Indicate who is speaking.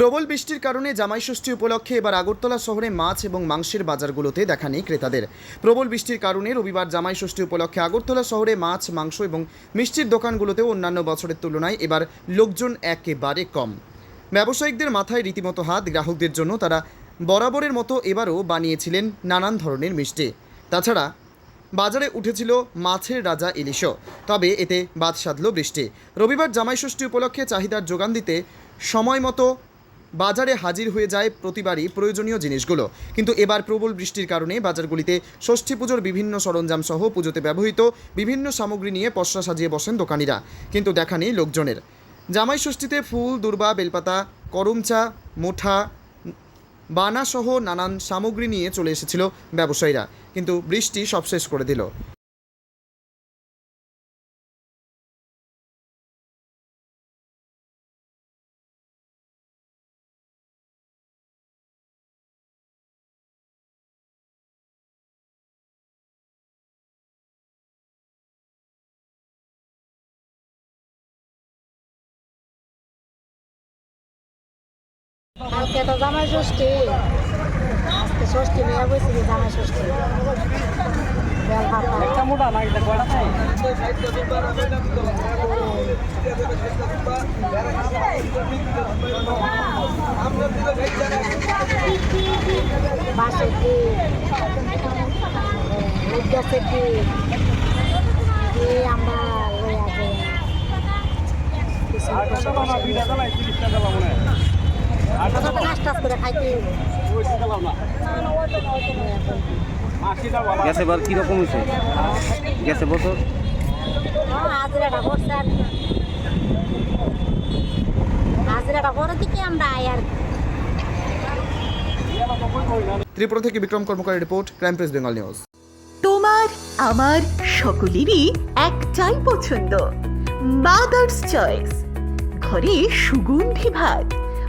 Speaker 1: প্রবল বৃষ্টির কারণে জামাই ষষ্ঠী উপলক্ষে এবার আগরতলা শহরে মাছ এবং মাংসের বাজারগুলোতে দেখা নেই ক্রেতাদের। প্রবল বৃষ্টির কারণে রবিবার জামাই ষষ্ঠী উপলক্ষে আগরতলা শহরে মাছ, মাংস এবং মিষ্টির দোকানগুলোতেও অন্যান্য বছরের তুলনায় এবার লোকজন একেবারে কম। ব্যবসায়িকদের মাথায় রীতিমতো হাত, গ্রাহকদের জন্য তারা বরাবরের মতো এবারও বানিয়েছিলেন নানান ধরনের মিষ্টি। তাছাড়া বাজারে উঠেছিল মাছের রাজা ইলিশও, তবে এতে বাদ সাধল বৃষ্টি। রবিবার জামাই ষষ্ঠী উপলক্ষে চাহিদার যোগান দিতে সময় মতো বাজারে হাজির হয়ে যায় প্রতিবারই প্রয়োজনীয় জিনিসগুলো। কিন্তু এবার প্রবল বৃষ্টির কারণে বাজারগুলিতে ষষ্ঠী পুজোর বিভিন্ন সরঞ্জাম সহ পুজোতে ব্যবহৃত বিভিন্ন সামগ্রী নিয়ে পসরা সাজিয়ে বসেন দোকানিরা। কিন্তু দেখা নেই লোকজনের। জামাই ষষ্ঠীতে ফুল, দুর্বা, বেলপাতা করমচা মোঠা বানাসহ নানান সামগ্রী নিয়ে চলে এসেছিল ব্যবসায়ীরা। কিন্তু বৃষ্টি সব শেষ করে দিল।
Speaker 2: কালকে তো জামাই ষষ্ঠী। আজকে ষষ্ঠী মেয়ে বসে জামাই ষষ্ঠী। বাঁশের কি কি কি আমরা লইয়া যাই।
Speaker 3: এবার কীরকম হয়েছে? গ্যাসে বছর।
Speaker 1: ত্রিপুরা থেকে Bikram কর্মকারের report crime press Bengal news.
Speaker 4: তোমার আমার সকলেরই একটাই পছন্দ মাদার্স চয়েস ঘরে সুগন্ধি ভাত।